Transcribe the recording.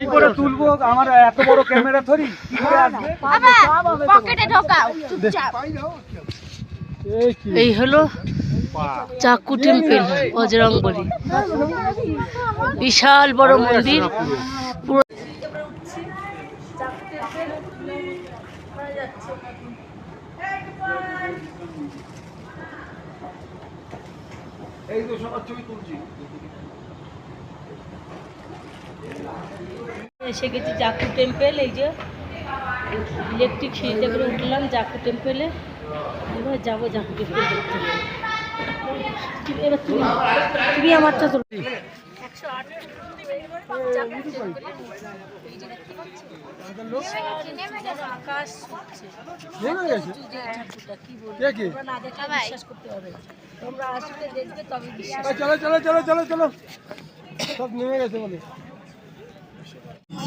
কি করে তুলবো? আমার এত বড় ক্যামেরা ধরি কি করে আসবে? পকেটে ঢোকাও চুপচাপ। এই হলো চাকু টেম্পল বজরংবলী বিশাল বড় মন্দির। এই তো সবার ছবি তুলছি। এসে গেছি জাকু টেম্পেল এই যে ইলেকট্রিক সিঁড়িতে করে উঠলাম জাকু টেম্পেলে এবার যাব জাকু টেম্পল দেখতে এবার তুমি তুমি তবে বিশ্বাস এই চলো চলো চলো চলো চলো সব নেমে গেছে বলে